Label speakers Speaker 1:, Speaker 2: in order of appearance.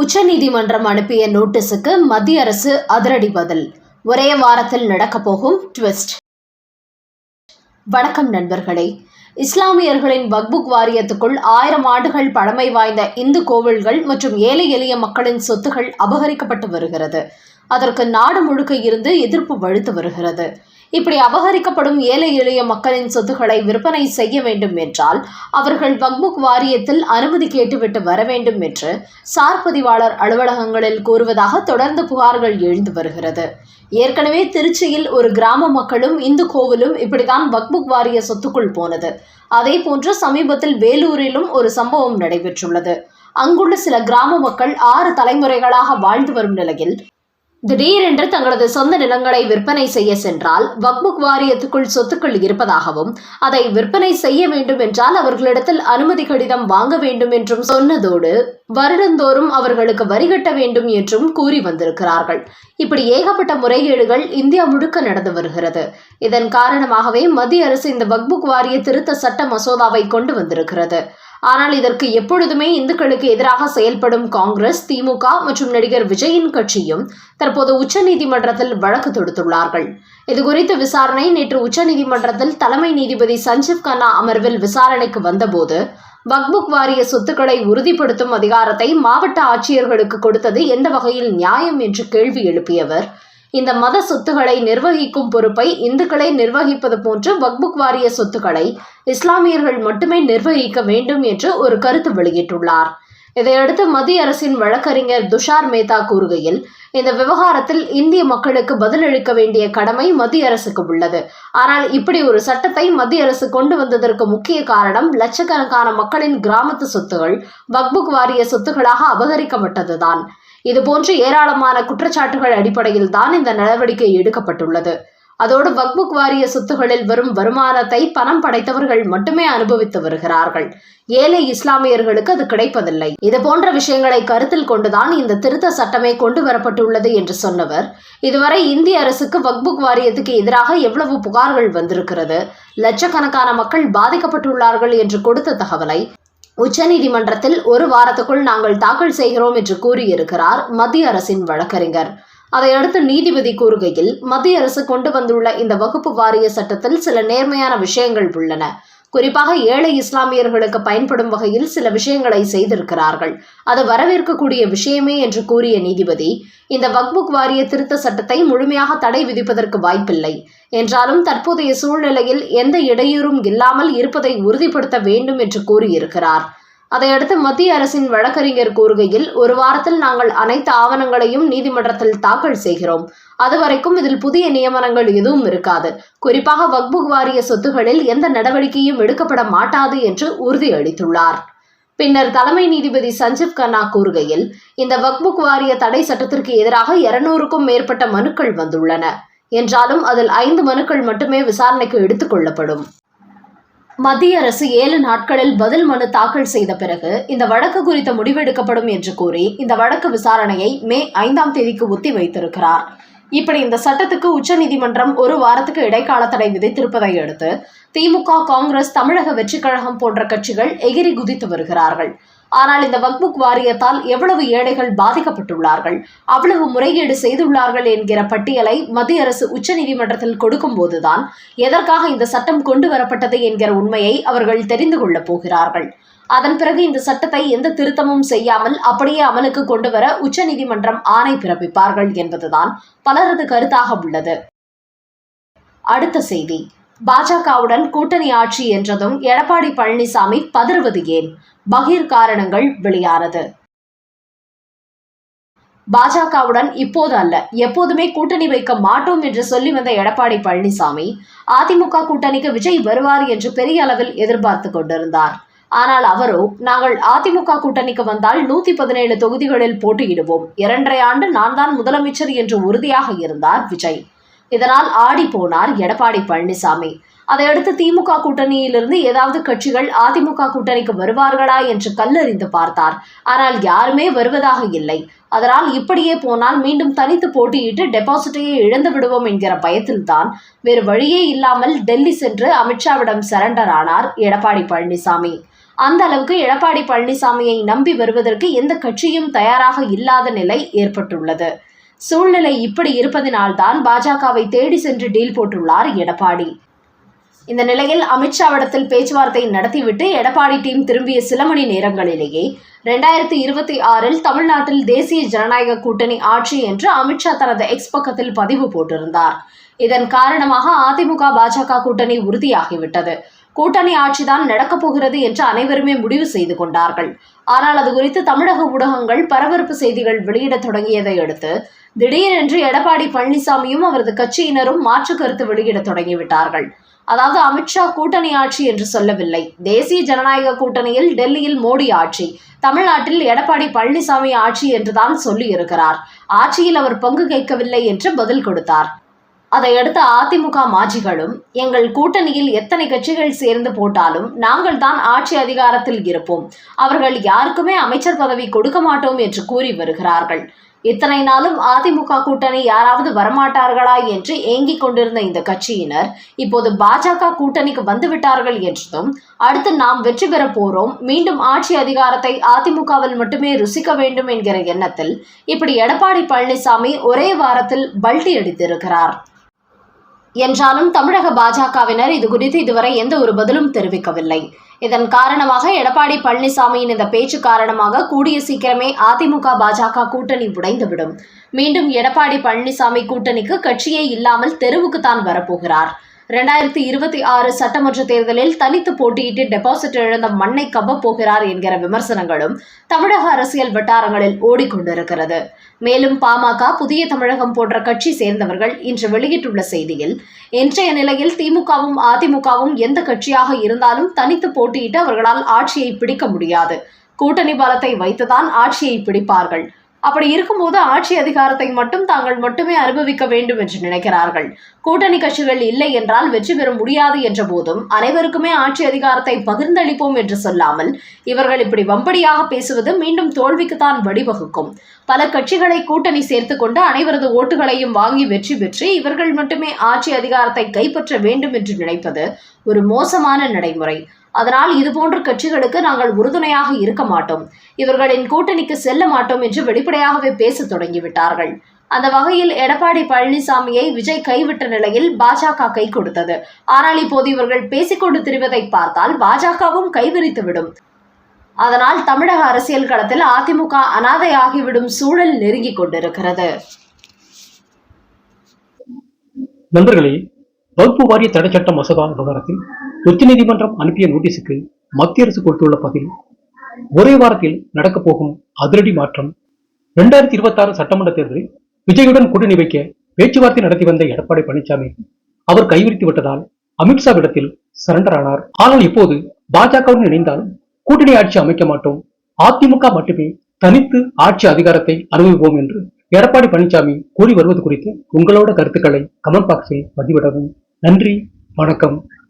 Speaker 1: உச்சநீதிமன்றம் அனுப்பிய நோட்டீஸுக்கு மத்திய அரசு அதிரடி பதில். ஒரே வாரத்தில் நடக்கப் போகும் ட்விஸ்ட். வணக்கம் நண்பர்களே. இஸ்லாமியர்களின் வக்புக் வாரியத்துக்குள் ஆயிரம் ஆண்டுகள் பழமை வாய்ந்த இந்து கோவில்கள் மற்றும் ஏழை எளிய மக்களின் சொத்துகள் அபகரிக்கப்பட்டு வருகிறது. அதற்கு நாடு முழுக்க இருந்து எதிர்ப்பு வலுத்து வருகிறது. இப்படி அபகரிக்கப்படும் ஏழை எளிய மக்களின் சொத்துக்களை விற்பனை செய்ய வேண்டும் என்றால் அவர்கள் வக்புக் வாரியத்தில் அனுமதி கேட்டுவிட்டு வர வேண்டும் என்று சார் பதிவாளர் அலுவலகங்களில் கூறுவதாக தொடர்ந்து புகார்கள் எழுந்து வருகிறது. ஏற்கனவே திருச்சியில் ஒரு கிராம மக்களும் இந்து கோவிலும் இப்படித்தான் வக்புக் வாரிய சொத்துக்குள் போனது. அதே போன்று சமீபத்தில் வேலூரிலும் ஒரு சம்பவம் நடைபெற்றுள்ளது. அங்குள்ள சில கிராம மக்கள் ஆறு தலைமுறைகளாக வாழ்ந்து வரும் நிலையில் திடீரென்று தங்களது சொந்த நிலங்களை விற்பனை செய்ய சென்றால் வக்புக் வாரியத்துக்குள் சொத்துக்கள் இருப்பதாகவும் அதை விற்பனை செய்ய வேண்டும் என்றால் அவர்களிடத்தில் அனுமதி கடிதம் வாங்க வேண்டும் என்றும் சொன்னதோடு வருடந்தோறும் அவர்களுக்கு வரி கட்ட வேண்டும் என்றும் கூறி வந்திருக்கிறார்கள். இப்படி ஏகப்பட்ட முறைகேடுகள் இந்தியா முழுக்க நடந்து வருகிறது. இதன் காரணமாகவே மத்திய அரசு இந்த வக்புக் வாரிய திருத்த சட்ட மசோதாவை கொண்டு வந்திருக்கிறது. ஆனால் இதற்கு எப்பொழுதுமே இந்துக்களுக்கு எதிராக செயல்படும் காங்கிரஸ் திமுக மற்றும் நடிகர் விஜயின் கட்சியும் தற்போது உச்சநீதிமன்றத்தில் வழக்கு தொடுத்துள்ளார்கள். இதுகுறித்த விசாரணை நேற்று உச்சநீதிமன்றத்தில் தலைமை நீதிபதி சஞ்சீவ் கண்ணா அமர்வில் விசாரணைக்கு வந்தபோது பக்புக் வாரிய சொத்துக்களை உறுதிப்படுத்தும் அதிகாரத்தை மாவட்ட ஆட்சியர்களுக்கு கொடுத்தது எந்த வகையில் நியாயம் என்று கேள்வி எழுப்பியவர் இந்த மத சொத்துக்களை நிர்வகிக்கும் பொறுப்பை இந்துக்களை நிர்வகிப்பது போன்று வக்புக் வாரிய சொத்துக்களை இஸ்லாமியர்கள் மட்டுமே நிர்வகிக்க வேண்டும் என்று ஒரு கருத்து வெளியிட்டுள்ளார். இதையடுத்து மத்திய அரசின் வழக்கறிஞர் துஷார் மேத்தா கூறுகையில் இந்த விவகாரத்தில் இந்திய மக்களுக்கு பதிலளிக்க வேண்டிய கடமை மத்திய அரசுக்கு உள்ளது. ஆனால் இப்படி ஒரு சட்டத்தை மத்திய அரசு கொண்டு வந்ததற்கு முக்கிய காரணம் லட்சக்கணக்கான மக்களின் கிராமத்து சொத்துகள் வக்புக் வாரிய சொத்துகளாக அபகரிக்கப்பட்டதுதான். இதுபோன்று ஏராளமான குற்றச்சாட்டுகள் அடிப்படையில் தான் இந்த நடவடிக்கை எடுக்கப்பட்டுள்ளது. அதோடு வக்புக் வாரிய சொத்துகளில் வரும் வருமானத்தை பணம் படைத்தவர்கள் மட்டுமே அனுபவித்து வருகிறார்கள். ஏழை இஸ்லாமியர்களுக்கு அது கிடைப்பதில்லை. இது போன்ற விஷயங்களை கருத்தில் கொண்டுதான் இந்த திருத்த சட்டமே கொண்டு வரப்பட்டுள்ளது என்று சொன்னவர். இதுவரை இந்திய அரசுக்கு வக்புக் வாரியத்துக்கு எதிராக எவ்வளவு புகார்கள் வந்திருக்கிறது? லட்சக்கணக்கான மக்கள் பாதிக்கப்பட்டுள்ளார்கள் என்று கொடுத்த தகவலை உச்சநீதிமன்றத்தில் ஒரு வாரத்துக்குள் நாங்கள் தாக்கல் செய்கிறோம் என்று கூறியிருக்கிறார் மத்திய அரசின் வழக்கறிஞர். அதையடுத்து நீதிபதி கூறுகையில் மத்திய அரசு கொண்டு வந்துள்ள இந்த வகுப்பு வாரிய சட்டத்தில் சில நேர்மையான விஷயங்கள் உள்ளன. குறிப்பாக ஏழை இஸ்லாமியர்களுக்கு பயன்படும் வகையில் சில விஷயங்களை செய்திருக்கிறார்கள். அது வரவேற்கக்கூடிய விஷயமே என்று கூறிய நீதிபதி இந்த வக்புக் வாரிய திருத்த சட்டத்தை முழுமையாக தடை விதிப்பதற்கு வாய்ப்பில்லை. என்றாலும் தற்போதைய சூழ்நிலையில் எந்த இடையூறும் இல்லாமல் இருப்பதை உறுதிப்படுத்த வேண்டும் என்று கூறியிருக்கிறார். அதையடுத்து மத்திய அரசின் வழக்கறிஞர் கூறுகையில் ஒரு வாரத்தில் நாங்கள் அனைத்து ஆவணங்களையும் நீதிமன்றத்தில் தாக்கல் செய்கிறோம். அதுவரைக்கும் இதில் புதிய நியமனங்கள் எதுவும் இருக்காது. குறிப்பாக வக்புக் வாரிய சொத்துகளில் எந்த நடவடிக்கையும் எடுக்கப்பட மாட்டாது என்று உறுதியளித்துள்ளார். பின்னர் தலைமை நீதிபதி சஞ்சீவ் கண்ணா கூறுகையில் இந்த வக்புக் வாரிய தடை சட்டத்திற்கு எதிராக இருநூறுக்கும் மேற்பட்ட மனுக்கள் வந்துள்ளன. என்றாலும் அதில் ஐந்து மனுக்கள் மட்டுமே விசாரணைக்கு எடுத்துக் கொள்ளப்படும். மத்திய அரசு ஏழு நாட்களில் பதில் மனு தாக்கல் செய்த பிறகு இந்த வழக்கு குறித்த முடிவெடுக்கப்படும் என்று கூறி இந்த வழக்கு விசாரணையை மே ஐந்தாம் தேதிக்கு ஒத்தி வைத்திருக்கிறார். இப்படி இந்த சட்டத்துக்கு உச்சநீதிமன்றம் ஒரு வாரத்துக்கு இடைக்கால தடை விதித்திருப்பதை அடுத்து திமுக காங்கிரஸ் தமிழக வெற்றிக் கழகம் போன்ற கட்சிகள் எகிரி குதித்து வருகிறார்கள். ஆனால் இந்த வக்புக் வாரியத்தால் எவ்வளவு ஏழைகள் பாதிக்கப்பட்டுள்ளார்கள்? அவ்வளவு முறைகேடு செய்துள்ளார்கள் என்கிற பட்டியலை மத்திய அரசு உச்சநீதிமன்றத்தில் கொடுக்கும் போதுதான் எதற்காக இந்த சட்டம் கொண்டு வரப்பட்டது என்கிற உண்மையை அவர்கள் தெரிந்து கொள்ளப் போகிறார்கள். அதன் பிறகு இந்த சட்டத்தை எந்த திருத்தமும் செய்யாமல் அப்படியே அமலுக்கு கொண்டு வர உச்சநீதிமன்றம் ஆணை பிறப்பிப்பார்கள் என்பதுதான் பலரது கருத்தாக உள்ளது. அடுத்த செய்தி. பாஜகவுடன் கூட்டணி ஆட்சி என்றதும் எடப்பாடி பழனிசாமி பதறுவது ஏன்? பகீர் காரணங்கள் வெளியானது. பாஜகவுடன் இப்போது அல்ல எப்போதுமே கூட்டணி வைக்க மாட்டோம் என்று சொல்லி வந்த எடப்பாடி பழனிசாமி அதிமுக கூட்டணிக்கு விஜய் வருவார் என்று பெரிய அளவில் எதிர்பார்த்து கொண்டிருந்தார். ஆனால் அவரோ நாங்கள் அதிமுக கூட்டணிக்கு வந்தால் நூத்தி பதினேழு தொகுதிகளில் போட்டியிடுவோம். இரண்டரை ஆண்டு நான் தான் முதலமைச்சர் என்று உறுதியாக இருந்தார் விஜய். இதனால் ஆடி போனார் எடப்பாடி பழனிசாமி. அதையடுத்து திமுக கூட்டணியிலிருந்து ஏதாவது கட்சிகள் அதிமுக கூட்டணிக்கு வருவார்களா என்று கல்லறிந்து பார்த்தார். ஆனால் யாருமே வருவதாக இல்லை. அதனால் இப்படியே போனால் மீண்டும் தனித்து போட்டியிட்டு டெபாசிட்டையே இழந்து விடுவோம் என்கிற பயத்தில்தான் வேறு வழியே இல்லாமல் டெல்லி சென்று அமித்ஷாவிடம் சரண்டர் ஆனார் எடப்பாடி பழனிசாமி. அந்த அளவுக்கு எடப்பாடி பழனிசாமியை நம்பி வருவதற்கு எந்த கட்சியும் தயாராக இல்லாத நிலை ஏற்பட்டுள்ளது. சூழ்நிலை இப்படி இருப்பதினால்தான் பாஜகவை தேடி சென்று டீல் போட்டுள்ளார் எடப்பாடி. இந்த நிலையில் அமித்ஷாவிடத்தில் பேச்சுவார்த்தை நடத்திவிட்டு எடப்பாடி டீம் திரும்பிய சில மணி நேரங்களிலேயே ரெண்டாயிரத்தி இருபத்தி ஆறில் தமிழ்நாட்டில் தேசிய ஜனநாயக கூட்டணி ஆட்சி என்று அமித்ஷா தனது எக்ஸ் பக்கத்தில் பதிவு போட்டிருந்தார். இதன் காரணமாக அதிமுக பாஜக கூட்டணி உறுதியாகிவிட்டது. கூட்டணி ஆட்சிதான் நடக்கப் போகிறது என்று அனைவருமே முடிவு செய்து கொண்டார்கள். ஆனால் அது குறித்து தமிழக ஊடகங்கள் பரபரப்பு செய்திகள் வெளியிடத் தொடங்கியதை அடுத்து திடீரென்று எடப்பாடி பழனிசாமியும் அவரது கட்சியினரும் மாற்று கருத்து வெளியிடத் தொடங்கிவிட்டார்கள். அதாவது அமித்ஷா கூட்டணி ஆட்சி என்று சொல்லவில்லை. தேசிய ஜனநாயக கூட்டணியில் டெல்லியில் மோடி ஆட்சி தமிழ்நாட்டில் எடப்பாடி பழனிசாமி ஆட்சி என்றுதான் சொல்லி இருக்கிறார் ஆட்சியில் அவர் பங்கு கேட்கவில்லை என்று பதில் கொடுத்தார். அதையடுத்து அதிமுக மாஜிகளும் எங்கள் கூட்டணியில் எத்தனை கட்சிகள் சேர்ந்து போட்டாலும் நாங்கள் தான் ஆட்சி அதிகாரத்தில் இருப்போம். அவர்கள் யாருக்குமே அமைச்சர் பதவி கொடுக்க மாட்டோம் என்று கூறி வருகிறார்கள். இத்தனை நாளும் அதிமுக கூட்டணி யாராவது வரமாட்டார்களா என்று ஏங்கிக் கொண்டிருந்த இந்த கட்சியினர் இப்போது பாஜக கூட்டணிக்கு வந்துவிட்டார்கள் என்றதும் அடுத்து நாம் வெற்றி பெற போறோம் மீண்டும் ஆட்சி அதிகாரத்தை அதிமுகவில் மட்டுமே ருசிக்க வேண்டும் என்கிற எண்ணத்தில் இப்படி எடப்பாடி பழனிசாமி ஒரே வாரத்தில் பல்டி அடித்திருக்கிறார். என்றாலும் தமிழக பாஜகவினர் இது குறித்து இதுவரை எந்த ஒரு பதிலும் தெரிவிக்கவில்லை. இதன் காரணமாக எடப்பாடி பழனிசாமியின் இந்த பேச்சு காரணமாக கூடிய சீக்கிரமே அதிமுக பாஜக கூட்டணி உடைந்துவிடும். மீண்டும் எடப்பாடி பழனிசாமி கூட்டணிக்கு கட்சியே இல்லாமல் தெருவுக்கு தான் வரப்போகிறார். ரெண்டாயிரத்தி இருபத்தி ஆறு சட்டமன்ற தேர்தலில் தனித்து போட்டியிட்டு டெபாசிட் இழந்த மண்ணை கவ்வப் போகிறார் என்கிற விமர்சனங்களும் தமிழக அரசியல் வட்டாரங்களில் ஓடிக்கொண்டிருக்கிறது. மேலும் பாமக புதிய தமிழகம் போன்ற கட்சி சேர்ந்தவர்கள் இன்று வெளியிட்டுள்ள செய்தியில் இன்றைய நிலையில் திமுகவும் அதிமுகவும் எந்த கட்சியாக இருந்தாலும் தனித்து போட்டியிட்டு அவர்களால் ஆட்சியை பிடிக்க முடியாது. கூட்டணி பலத்தை வைத்துதான் ஆட்சியை பிடிப்பார்கள். அப்படி இருக்கும்போது ஆட்சி அதிகாரத்தை மட்டும் தாங்கள் மட்டுமே அனுபவிக்க வேண்டும் என்று நினைக்கிறார்கள். கூட்டணி கட்சிகள் இல்லை என்றால் வெற்றி பெற முடியாது என்ற போதும் அனைவருக்குமே ஆட்சி அதிகாரத்தை பகிர்ந்தளிப்போம் என்று சொல்லாமல் இவர்கள் இப்படி வம்படியாக பேசுவது மீண்டும் தோல்விக்குத்தான் வழிவகுக்கும். பல கட்சிகளை கூட்டணி சேர்த்து கொண்டு அனைவரது ஓட்டுகளையும் வாங்கி வெற்றி பெற்று இவர்கள் மட்டுமே ஆட்சி அதிகாரத்தை கைப்பற்ற வேண்டும் என்று நினைப்பது ஒரு மோசமான நடைமுறை. அதனால் இதுபோன்ற கட்சிகளுக்கு நாங்கள் உறுதுணையாக இருக்க மாட்டோம். இவர்களின் கூட்டணிக்கு செல்ல மாட்டோம் என்று வெளிப்படையாகவே பேச தொடங்கிவிட்டார்கள். அந்த வகையில் எடப்பாடி பழனிசாமியை விஜய் கைவிட்ட நிலையில் பாஜக கை கொடுத்தது. ஆனால் இப்போது இவர்கள் பேசிக்கொண்டு திரிவதை பார்த்தால் பாஜகவும் கைவிரித்துவிடும் அதனால் தமிழக அரசியல் களத்தில் அதிமுக அனாதையாகிவிடும் சூழல் நெருங்கிக் கொண்டிருக்கிறது.
Speaker 2: நண்பர்களே வகுப்பு வாரிய தடை சட்ட மசோதா விவகாரத்தில் உச்சநீதிமன்றம் அனுப்பிய நோட்டீஸுக்கு மத்திய அரசு கொடுத்துள்ள பதில் ஒரே வாரத்தில் நடக்கப் போகும் அதிரடி மாற்றம். இரண்டாயிரத்தி இருபத்தி ஆறு சட்டமன்ற தேர்தலில் விஜயுடன் கூட்டணி வைக்க பேச்சுவார்த்தை நடத்தி வந்த எடப்பாடி பழனிசாமி அவர் கைவிரித்து விட்டதால் அமித்ஷாவிடத்தில் சரண்டர் ஆனார். ஆனால் இப்போது பாஜகவுடன் இணைந்தாலும் கூட்டணி ஆட்சி அமைக்க மாட்டோம். அதிமுக மட்டுமே தனித்து ஆட்சி அதிகாரத்தை அனுபவிப்போம் என்று எடப்பாடி பழனிசாமி கூறி வருவது குறித்து உங்களோட கருத்துக்களை கமெண்ட் பாக்ஸில் பதிவிடவும். நன்றி வணக்கம்.